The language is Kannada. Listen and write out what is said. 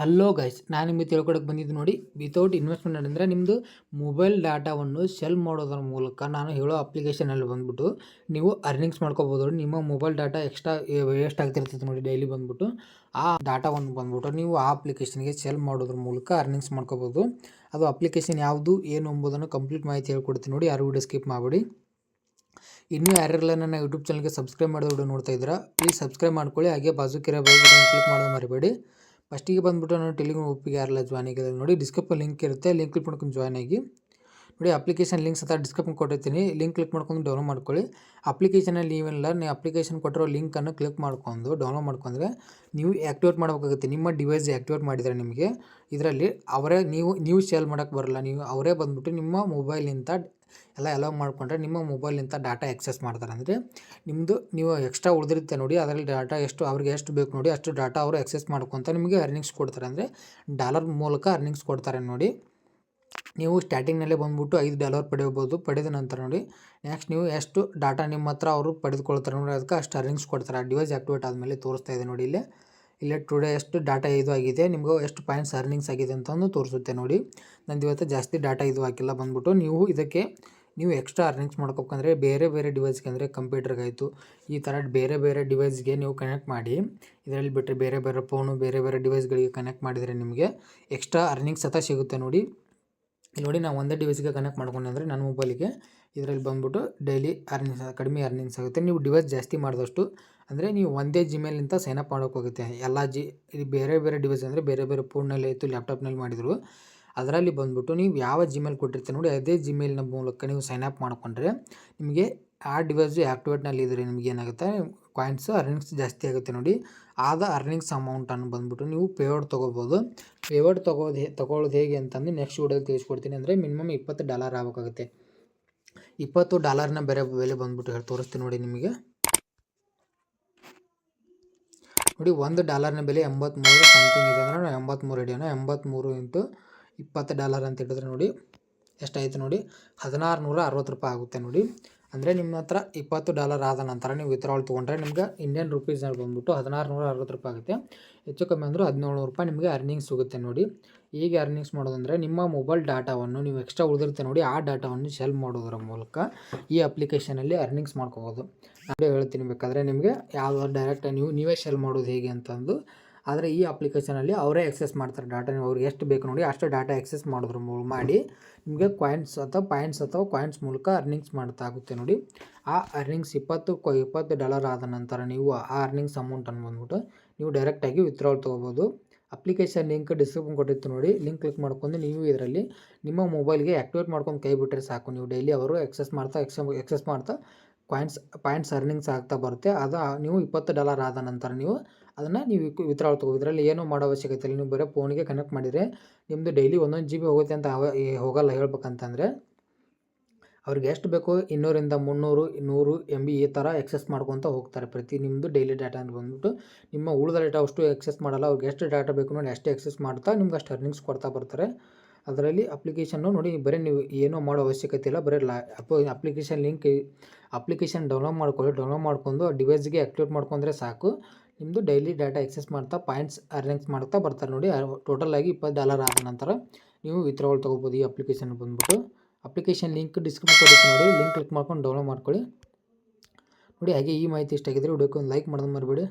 ಹಲೋ ಗೈಸ್ ನಾನು ನಿಮಗೆ ತಿಳ್ಕೊಡಕ್ಕೆ ಬಂದಿದ್ದು ನೋಡಿ ವಿತೌಟ್ ಇನ್ವೆಸ್ಟ್ಮೆಂಟ್ ಅಂದರೆ ನಿಮ್ಮದು ಮೊಬೈಲ್ ಡಾಟಾವನ್ನು ಸೆಲ್ ಮಾಡೋದ್ರ ಮೂಲಕ ನಾನು ಹೇಳೋ ಅಪ್ಲಿಕೇಶನಲ್ಲಿ ಬಂದ್ಬಿಟ್ಟು ನೀವು ಅರ್ನಿಂಗ್ಸ್ ಮಾಡ್ಕೋಬೋದು. ನಿಮ್ಮ ಮೊಬೈಲ್ ಡಾಟಾ ಎಕ್ಸ್ಟ್ರಾ ವೇಸ್ಟ್ ಆಗ್ತಿರ್ತೈತೆ ನೋಡಿ ಡೈಲಿ ಬಂದ್ಬಿಟ್ಟು. ಆ ಡಾಟಾವನ್ನು ಬಂದ್ಬಿಟ್ಟು ನೀವು ಆ ಅಪ್ಲಿಕೇಶನ್ಗೆ ಸೆಲ್ ಮಾಡೋದ್ರ ಮೂಲಕ ಅರ್ನಿಂಗ್ಸ್ ಮಾಡ್ಕೋಬೋದು. ಅದು ಅಪ್ಲಿಕೇಶನ್ ಯಾವುದು, ಏನು ಎಂಬುದನ್ನು ಕಂಪ್ಲೀಟ್ ಮಾಹಿತಿ ಹೇಳ್ಕೊಡ್ತೀನಿ ನೋಡಿ, ಯಾರು ವಿಡಿಯೋ ಸ್ಕಿಪ್ ಮಾಡಿಬಿಡಿ. ಇನ್ನೂ ಯಾರ್ಯಾರೆಲ್ಲ ನನ್ನ ಯೂಟ್ಯೂಬ್ ಚಾನಲ್ಗೆ ಸಬ್ಸ್ಕ್ರೈಬ್ ಮಾಡೋದು ನೋಡ್ತಾ ಇದ್ದೀರಾ ಪ್ಲೀಸ್ ಸಬ್ಸ್ಕ್ರೈಬ್ ಮಾಡ್ಕೊಳ್ಳಿ. ಹಾಗೆ ಬಾಜುಕಿರೋ ಬೆಲ್ ಬಟನ್ ಕ್ಲಿಕ್ ಮಾಡೋದು ಮರಿಬೇಡಿ. ಫಸ್ಟಿಗೆ ಬಂದುಬಿಟ್ಟು ನಾನು ಟೆಲಿಗ್ರಾಮ್ ಒಪ್ಪಿಗೆ ಯಾರೆಲ್ಲ ಜಾಯ್ನ್ ಆಗಿದ್ದಾರೆ ನೋಡಿ ಡಿಸ್ಕ್ರಿಪ್ ಲಿಂಕ್ ಇರುತ್ತೆ ಲಿಂಕ್ ಕ್ಲಿಕ್ ಮಾಡ್ಕೊಂಡು ಜಾಯ್ನ್ ಆಗಿ. ನೋಡಿ ಅಪ್ಲಿಕೇಶನ್ ಲಿಂಕ್ಸ್ ಅಂತ ಡಿಸ್ಕ್ರಿಪ್ಷನ್ ಕೊಟ್ಟಿರ್ತೀನಿ. ಲಿಂಕ್ ಕ್ಲಿಕ್ ಮಾಡ್ಕೊಂಡು ಡೌನ್ಲೋಡ್ ಮಾಡ್ಕೊಳ್ಳಿ. ಅಪ್ಲಿಕೇಶನಲ್ಲಿ ನೀವೆಲ್ಲ ನೀವು ಅಪ್ಲಿಕೇಶನ್ ಕೊಟ್ಟಿರೋ ಲಿಂಕನ್ನು ಕ್ಲಿಕ್ ಮಾಡ್ಕೊಂಡು ಡೌನ್ಲೋಡ್ ಮಾಡ್ಕೊಂಡ್ರೆ ನೀವು ಆ್ಯಕ್ಟಿವೇಟ್ ಮಾಡಬೇಕಾಗುತ್ತೆ. ನಿಮ್ಮ ಡಿವೈಸ್ ಆ್ಯಕ್ಟಿವೇಟ್ ಮಾಡಿದರೆ ನಿಮಗೆ. ಇದರಲ್ಲಿ ಅವರೇ ನೀವು ನೀವು ಸೇಲ್ ಮಾಡೋಕ್ಕೆ ಬರಲ್ಲ. ನೀವು ಅವರೇ ಬಂದುಬಿಟ್ಟು ನಿಮ್ಮ ಮೊಬೈಲಿಂದ ಎಲ್ಲ ಅಲೋ ಮಾಡಿಕೊಂಡ್ರೆ ನಿಮ್ಮ ಮೊಬೈಲ್ನಿಂದ ಡಾಟಾ ಎಕ್ಸೆಸ್ ಮಾಡ್ತಾರೆ. ಅಂದರೆ ನಿಮ್ಮದು ನೀವು ಎಕ್ಸ್ಟ್ರಾ ಉಳಿದಿರುತ್ತೆ ನೋಡಿ, ಅದರಲ್ಲಿ ಡಾಟಾ ಎಷ್ಟು, ಅವ್ರಿಗೆ ಎಷ್ಟು ಬೇಕು ನೋಡಿ, ಅಷ್ಟು ಡಾಟಾ ಅವರು ಎಕ್ಸೆಸ್ ಮಾಡ್ಕೊತ ನಿಮಗೆ ಅರ್ನಿಂಗ್ಸ್ ಕೊಡ್ತಾರೆ. ಅಂದರೆ ಡಾಲರ್ ಮೂಲಕ ಅರ್ನಿಂಗ್ಸ್ ಕೊಡ್ತಾರೆ ನೋಡಿ. ನೀವು ಸ್ಟಾರ್ಟಿಂಗ್ನಲ್ಲೇ ಬಂದುಬಿಟ್ಟು ಐದು ಡಾಲರ್ ಪಡೆಯಬೋದು. ಪಡೆದ ನಂತರ ನೋಡಿ ನೆಕ್ಸ್ಟ್ ನೀವು ಎಷ್ಟು ಡಾಟಾ ನಿಮ್ಮ ಹತ್ರ ಅವರು ಪಡೆದುಕೊಳ್ತಾರೆ ನೋಡಿ, ಅದಕ್ಕೆ ಅಷ್ಟು ಅರ್ನಿಂಗ್ಸ್ ಕೊಡ್ತಾರೆ. ಡಿವೈಸ್ ಆ್ಯಕ್ಟಿವೇಟ್ ಆದಮೇಲೆ ತೋರಿಸ್ತಾ ಇದೆ ನೋಡಿ ಇಲ್ಲೇ. ಇಲ್ಲೇ ಟುಡೇ ಎಷ್ಟು ಡಾಟಾ ಇದು ಆಗಿದೆ, ನಿಮಗೂ ಎಷ್ಟು ಪಾಯಿಂಟ್ಸ್ ಅರ್ನಿಂಗ್ಸ್ ಆಗಿದೆ ಅಂತಂದು ತೋರಿಸುತ್ತೆ ನೋಡಿ. ನಂದು ಇವತ್ತು ಜಾಸ್ತಿ ಡಾಟಾ ಇದು ಹಾಕಿಲ್ಲ ಬಂದ್ಬಿಟ್ಟು, ನೀವು ಇದಕ್ಕೆ ನೀವು ಎಕ್ಸ್ಟ್ರಾ ಅರ್ನಿಂಗ್ಸ್ ಮಾಡ್ಕೋಬೇಕಂದ್ರೆ ಬೇರೆ ಬೇರೆ ಡಿವೈಸ್ಗೆ ಅಂದರೆ ಕಂಪ್ಯೂಟರ್ಗಾಯಿತು ಈ ಥರ ಬೇರೆ ಬೇರೆ ಡಿವೈಸ್ಗೆ ನೀವು ಕನೆಕ್ಟ್ ಮಾಡಿ, ಇದರಲ್ಲಿ ಬಿಟ್ಟರೆ ಬೇರೆ ಬೇರೆ ಫೋನು ಬೇರೆ ಬೇರೆ ಡಿವೈಸ್ಗಳಿಗೆ ಕನೆಕ್ಟ್ ಮಾಡಿದರೆ ನಿಮಗೆ ಎಕ್ಸ್ಟ್ರಾ ಅರ್ನಿಂಗ್ಸ್ ಸತ ಸಿಗುತ್ತೆ ನೋಡಿ. ಇಲ್ಲಿ ನೋಡಿ ನಾವು ಒಂದೇ ಡಿವೈಸ್ಗೆ ಕನೆಕ್ಟ್ ಮಾಡ್ಕೊಂಡೆ ಅಂದರೆ ನನ್ನ ಮೊಬೈಲಿಗೆ ಇದರಲ್ಲಿ ಬಂದ್ಬಿಟ್ಟು ಡೈಲಿ ಅರ್ನಿಂಗ್ಸ್ ಕಡಿಮೆ ಅರ್ನಿಂಗ್ಸ್ ಆಗುತ್ತೆ. ನೀವು ಡಿವೈಸ್ ಜಾಸ್ತಿ ಮಾಡಿದಷ್ಟು ಅಂದರೆ ನೀವು ಒಂದೇ ಜಿಮೇಲಿಂದ ಸೈನಪ್ ಮಾಡೋಕ್ಕೋಗುತ್ತೆ ಎಲ್ಲ ಜಿ ಬೇರೆ ಬೇರೆ ಡಿವೈಸ್ ಅಂದರೆ ಬೇರೆ ಬೇರೆ ಫೋನಲ್ಲಿ ಆಯಿತು ಲ್ಯಾಪ್ಟಾಪ್ನಲ್ಲಿ ಮಾಡಿದರು. ಅದರಲ್ಲಿ ಬಂದುಬಿಟ್ಟು ನೀವು ಯಾವ ಜಿಮೇಲ್ ಕೊಟ್ಟಿರ್ತೀರಿ ನೋಡಿ, ಅದೇ ಜಿಮೇಲ್ನ ಮೂಲಕ ನೀವು ಸೈನ್ ಅಪ್ ಮಾಡಿಕೊಂಡ್ರೆ ನಿಮಗೆ ಆ ಡಿವೈಸು ಆ್ಯಕ್ಟಿವೇಟ್ನಲ್ಲಿ ಇದ್ರೆ ನಿಮ್ಗೆ ಏನಾಗುತ್ತೆ ಕಾಯಿನ್ಸ್ ಅರ್ನಿಂಗ್ಸ್ ಜಾಸ್ತಿ ಆಗುತ್ತೆ ನೋಡಿ. ಆದ ಅರ್ನಿಂಗ್ಸ್ ಅಮೌಂಟನ್ನು ಬಂದುಬಿಟ್ಟು ನೀವು ಪೇವರ್ಡ್ ತೊಗೋಬೋದು. ಪೇವರ್ಡ್ ತೊಗೋದು ತೊಗೊಳ್ಳೋದು ಹೇಗೆ ಅಂತಂದು ನೆಕ್ಸ್ಟ್ ವಿಡಿಯೋದಲ್ಲಿ ತಿಳಿಸ್ಕೊಡ್ತೀನಿ. ಅಂದರೆ ಮಿನಿಮಮ್ ಇಪ್ಪತ್ತು ಡಾಲರ್ ಆಗಬೇಕಾಗುತ್ತೆ. ಇಪ್ಪತ್ತು ಡಾಲರ್ನ ಬೇರೆ ಬೆಲೆ ಬಂದುಬಿಟ್ಟು ಹೇಳಿ ತೋರಿಸ್ತೀನಿ ನೋಡಿ ನಿಮಗೆ. ನೋಡಿ, ಒಂದು ಡಾಲರ್ನ ಬೆಲೆ ಎಂಬತ್ತ್ಮೂರು ಸಮಥಿಂಗ್ ಇದೆ ಅಂದರೆ ಎಂಬತ್ತ್ಮೂರು ಹಿಡಿಯೋಣ ಎಂಬತ್ತ್ಮೂರು ಇಂಟು ಇಪ್ಪತ್ತು ಡಾಲರ್ ಅಂತ ಹಿಡಿದ್ರೆ ನೋಡಿ, ಎಷ್ಟಾಯಿತು ನೋಡಿ ಹದಿನಾರು ನೂರ ಅರವತ್ತು ರೂಪಾಯಿ ಆಗುತ್ತೆ ನೋಡಿ. ಅಂದರೆ ನಿಮ್ಮ ಹತ್ರ ಇಪ್ಪತ್ತು ಡಾಲರ್ ಆದ ನಂತರ ನೀವು ವಿತ್ಡ್ರಾವಲ್ ತೊಗೊಂಡ್ರೆ ನಿಮ್ಗೆ ಇಂಡಿಯನ್ ರುಪೀಸ್ನಲ್ಲಿ ಬಂದ್ಬಿಟ್ಟು ಹದಿನಾರು ನೂರ ಅರವತ್ತು ರೂಪಾಯಿ ಆಗುತ್ತೆ. ಹೆಚ್ಚು ಕಮ್ಮಿ ಅಂದರೂ ಹದಿನೇಳು ರೂಪಾಯಿ ನಿಮಗೆ ಅರ್ನಿಂಗ್ಸ್ ಸಿಗುತ್ತೆ ನೋಡಿ. ಈಗ ಅರ್ನಿಂಗ್ಸ್ ಮಾಡೋದಂದರೆ ನಿಮ್ಮ ಮೊಬೈಲ್ ಡಾಟಾವನ್ನು ನೀವು ಎಕ್ಸ್ಟ್ರಾ ಉಳಿದಿರುತ್ತೆ ನೋಡಿ, ಆ ಡಾಟಾವನ್ನು ಸೆಲ್ ಮಾಡೋದರ ಮೂಲಕ ಈ ಅಪ್ಲಿಕೇಶನಲ್ಲಿ ಅರ್ನಿಂಗ್ಸ್ ಮಾಡ್ಕೋಬೋದು. ನಾನು ಹೇಳ್ತೀನಿ ಬೇಕಾದರೆ ನಿಮಗೆ ಯಾವ ಡೈರೆಕ್ಟ್ ನೀವು, ನೀವೇ ಸೆಲ್ ಮಾಡೋದು ಹೇಗೆ ಅಂತಂದು ಆದರೆ ಈ ಅಪ್ಲಿಕೇಶನಲ್ಲಿ ಅವರೇ ಎಕ್ಸೆಸ್ ಮಾಡ್ತಾರೆ ಡಾಟಾ ಅವ್ರಿಗೆ ಎಷ್ಟು ಬೇಕು ನೋಡಿ ಅಷ್ಟು ಡಾಟಾ ಎಕ್ಸೆಸ್ ಮಾಡೋದ್ರ ಮಾಡಿ ನಿಮಗೆ ಕಾಯಿನ್ಸ್ ಅಥವಾ ಪಾಯಿಂಟ್ಸ್ ಅಥವಾ ಕಾಯಿನ್ಸ್ ಮೂಲಕ ಅರ್ನಿಂಗ್ಸ್ ಮಾಡ್ತಾಗುತ್ತೆ ನೋಡಿ. ಆ ಅರ್ನಿಂಗ್ಸ್ ಇಪ್ಪತ್ತು ಇಪ್ಪತ್ತು ಡಾಲರ್ ಆದ ನಂತರ ನೀವು ಆ ಅರ್ನಿಂಗ್ಸ್ ಅಮೌಂಟನ್ನು ಬಂದ್ಬಿಟ್ಟು ನೀವು ಡೈರೆಕ್ಟಾಗಿ ವಿತ್ಡ್ರಾಲ್ ತೊಗೋಬೋದು. ಅಪ್ಲಿಕೇಶನ್ ಲಿಂಕ್ ಡಿಸ್ಕ್ರಿಪ್ಷನ್ ಕೊಟ್ಟಿತ್ತು ನೋಡಿ ಲಿಂಕ್ ಕ್ಲಿಕ್ ಮಾಡ್ಕೊಂಡು ನೀವು ಇದರಲ್ಲಿ ನಿಮ್ಮ ಮೊಬೈಲ್ಗೆ ಆ್ಯಕ್ಟಿವೇಟ್ ಮಾಡ್ಕೊಂಡು ಕೈ ಬಿಟ್ಟರೆ ಸಾಕು. ನೀವು ಡೈಲಿ ಅವರು ಎಕ್ಸೆಸ್ ಮಾಡ್ತಾ ಎಕ್ಸೆ ಎಕ್ಸೆಸ್ ಮಾಡ್ತಾ ಕಾಯಿನ್ಸ್ ಪಾಯಿಂಟ್ಸ್ ಅರ್ನಿಂಗ್ಸ್ ಆಗ್ತಾ ಬರುತ್ತೆ. ಅದು ನೀವು ಇಪ್ಪತ್ತು ಡಾಲರ್ ಆದ ನಂತರ ನೀವು ಅದನ್ನು ನೀವು ವಿತ್ಡ್ರಾಲ್ ತಗೋ, ಇದರಲ್ಲಿ ಏನೂ ಮಾಡೋ ಅವಶ್ಯಕತೆ ಇಲ್ಲ. ನೀವು ಬರೀ ಫೋನಿಗೆ ಕನೆಕ್ಟ್ ಮಾಡಿದರೆ ನಿಮ್ಮದು ಡೈಲಿ ಒಂದೊಂದು ಜಿ ಬಿ ಹೋಗುತ್ತೆ ಅಂತ ಹೋಗಲ್ಲ ಹೇಳ್ಬೇಕಂತಂದರೆ ಅವ್ರಿಗೆ ಎಷ್ಟು ಬೇಕೋ ಇನ್ನೂರಿಂದ ಮುನ್ನೂರು ನೂರು ಎಂ ಬಿ ಈ ಥರ ಎಕ್ಸೆಸ್ ಮಾಡ್ಕೊತ ಹೋಗ್ತಾರೆ. ಪ್ರತಿ ನಿಮ್ಮದು ಡೈಲಿ ಡಾಟಾ ಅಂತ ಬಂದ್ಬಿಟ್ಟು ನಿಮ್ಮ ಉಳಿದ ಡೇಟಾ ಅಷ್ಟು ಎಕ್ಸೆಸ್ ಮಾಡಲ್ಲ. ಅವ್ರಿಗೆ ಎಷ್ಟು ಡಾಟಾ ಬೇಕು ನೋಡಿ ಅಷ್ಟೇ ಎಕ್ಸೆಸ್ ಮಾಡ್ತಾ ನಿಮ್ಗೆ ಅಷ್ಟು ಅರ್ನಿಂಗ್ಸ್ ಕೊಡ್ತಾ ಬರ್ತಾರೆ. ಅದರಲ್ಲಿ ಅಪ್ಲಿಕೇಶನ್ನು ನೋಡಿ ಬರೀ ನೀವು ಏನೂ ಮಾಡೋ ಅವಶ್ಯಕತೆ ಇಲ್ಲ. ಬರೀ ಲಾ ಅಪ್ಲಿಕೇಶನ್ ಲಿಂಕ್ ಅಪ್ಲಿಕೇಶನ್ ಡೌನ್ಲೋಡ್ ಮಾಡ್ಕೊಳ್ಳಿ ಡೌನ್ಲೋಡ್ ಮಾಡ್ಕೊಂಡು ಡಿವೈಸ್ಗೆ ಆ್ಯಕ್ಟಿವೇಟ್ ಮಾಡ್ಕೊಂಡ್ರೆ ಸಾಕು. ನಿಮ್ಮದು ಡೈಲಿ ಡಾಟಾ ಎಕ್ಸೆಸ್ ಮಾಡ್ತಾ ಪಾಯಿಂಟ್ಸ್ ಅರ್ನಿಂಗ್ಸ್ ಮಾಡ್ತಾ ಬರ್ತಾರೆ ನೋಡಿ. ಟೋಟಲ್ ಆಗಿ ಇಪ್ಪತ್ತು ಡಾಲರ್ ಆದ ನಂತರ ನೀವು ವಿತ್ಡ್ರಾವಲ್ ತೊಗೋಬೋದು ಈ ಅಪ್ಲಿಕೇಶನ್ ಬಂದ್ಬಿಟ್ಟು. ಅಪ್ಲಿಕೇಶನ್ ಲಿಂಕ್ ಡಿಸ್ಕ್ರಿಪ್ಷನ್ ನೋಡಿ. ಲಿಂಕ್ ಕ್ಲಿಕ್ ಮಾಡ್ಕೊಂಡು ಡೌನ್ಲೋಡ್ ಮಾಡ್ಕೊಳ್ಳಿ. ನೋಡಿ, ಹಾಗೆ ಈ ಮಾಹಿತಿ ಇಷ್ಟ ಆಗಿದ್ರೆ ವಿಡಿಯೋಕ್ಕೆ ಒಂದು ಲೈಕ್ ಮಾಡೋದು ಮರಿಬೇಡಿ.